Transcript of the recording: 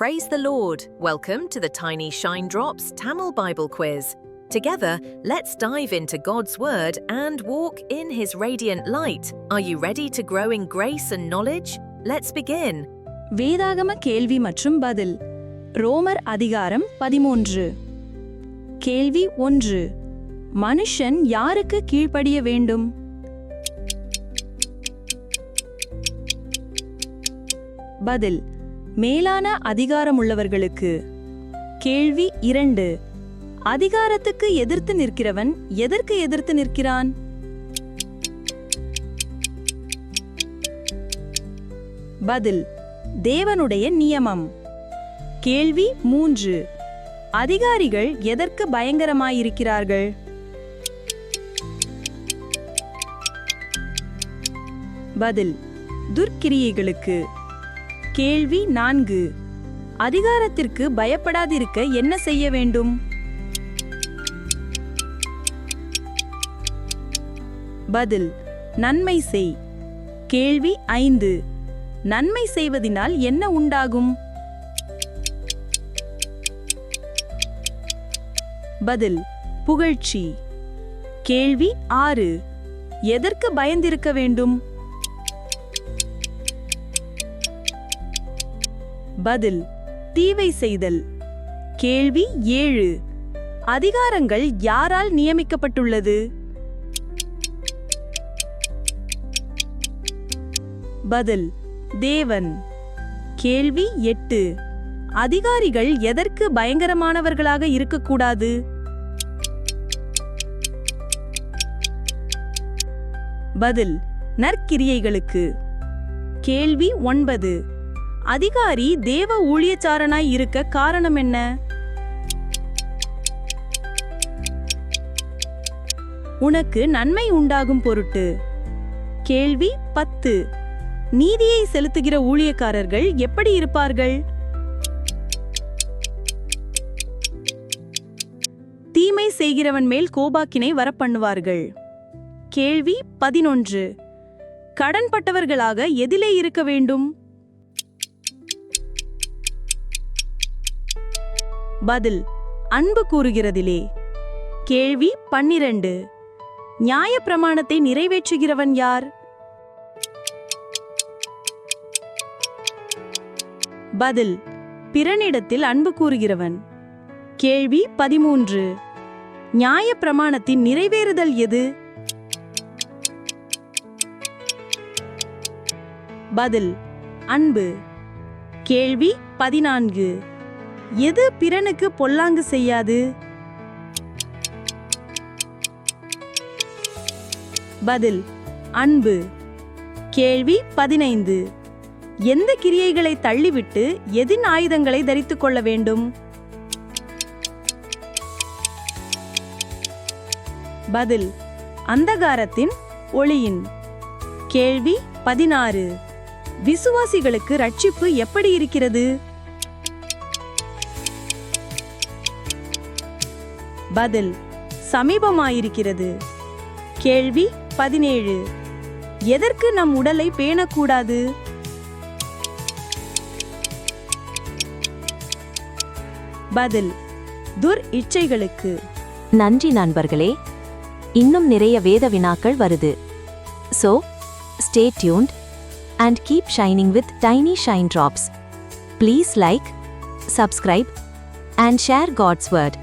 Praise the Lord. Welcome to the Tiny Shine Drops Tamil Bible Quiz. Together, let's dive into God's Word and walk in His radiant light. Are you ready to grow in grace and knowledge? Let's begin. வேதாகம கேள்வி மற்றும் பதில் ரோமர் அதிகாரம் பதிமூன்று கேள்வி ஒன்று மனுஷன் யாருக்கு கீழ்ப்படிய வேண்டும் பதில் மேலான அதிகாரமுள்ளவர்களுக்கு. கேள்வி இரண்டு. அதிகாரத்துக்கு எதிர்த்து நிற்கிறவன் எதற்கு எதிர்த்து நிற்கிறான்? பதில். தேவனுடைய நியமம். கேள்வி மூன்று. அதிகாரிகள் எதற்கு பயங்கரமாயிருக்கிறார்கள்? பதில். துர்க்கிரியைகளுக்கு. கேள்வி நான்கு. அதிகாரத்திற்கு பயப்படாதிருக்க என்ன செய்ய வேண்டும்? பதில் நன்மை செய். கேள்வி ஐந்து. நன்மை செய்வதினால் என்ன உண்டாகும்? பதில் புகழ்ச்சி. கேள்வி ஆறு. எதற்கு பயந்திருக்க வேண்டும்? பதில் தீவை செய்தல். கேள்வி ஏழு. அதிகாரங்கள் யாரால் நியமிக்கப்பட்டுள்ளது? பதில் தேவன். கேள்வி எட்டு. அதிகாரிகள் எதற்கு பயங்கரமானவர்களாக இருக்கக்கூடாது? பதில் நற்கிரியைகளுக்கு. கேள்வி ஒன்பது. அதிகாரி தேவ ஊழியச்சாரனாய் இருக்க காரணம் என்ன? உனக்கு நன்மை உண்டாகும் பொருட்டு. கேள்வி பத்து. நீதியை செலுத்துகிற ஊழியக்காரர்கள் எப்படி இருப்பார்கள்? தீமை செய்கிறவன் மேல் கோபாக்கினை வரப்பண்ணுவார்கள். கேள்வி பதினொன்று. கடன்பட்டவர்களாக எதிலே இருக்க வேண்டும்? பதில் அன்பு கூறுகிறதிலே. கேள்வி பன்னிரண்டு. நியாய பிரமாணத்தை நிறைவேற்றுகிறவன் யார்? பதில் பிறனிடத்தில் அன்பு கூறுகிறவன். கேள்வி பதிமூன்று. நியாய பிரமாணத்தின் நிறைவேறுதல் எது? பதில் அன்பு. கேள்வி பதினான்கு. எது பிறனுக்கு பொல்லாங்கு செய்யாது? பதில் அன்பு. கேள்வி பதினைந்து. எந்த கிரியைகளை தள்ளிவிட்டு எதின் ஆயுதங்களை தரித்துக் கொள்ள வேண்டும்? பதில் அந்தகாரத்தின் ஒளியின். கேள்வி பதினாறு. விசுவாசிகளுக்கு ரட்சிப்பு எப்படி இருக்கிறது? பதில் சமீபமாயிருக்கிறது. கேள்வி பதினேழு. எதற்கு நம் உடலை பேணக்கூடாது? பதில் துர் இச்சைகளுக்கு. நன்றி நண்பர்களே. இன்னும் நிறைய வேத வினாக்கள் வருது. So stay tuned and keep shining with tiny shine drops please like subscribe and share God's word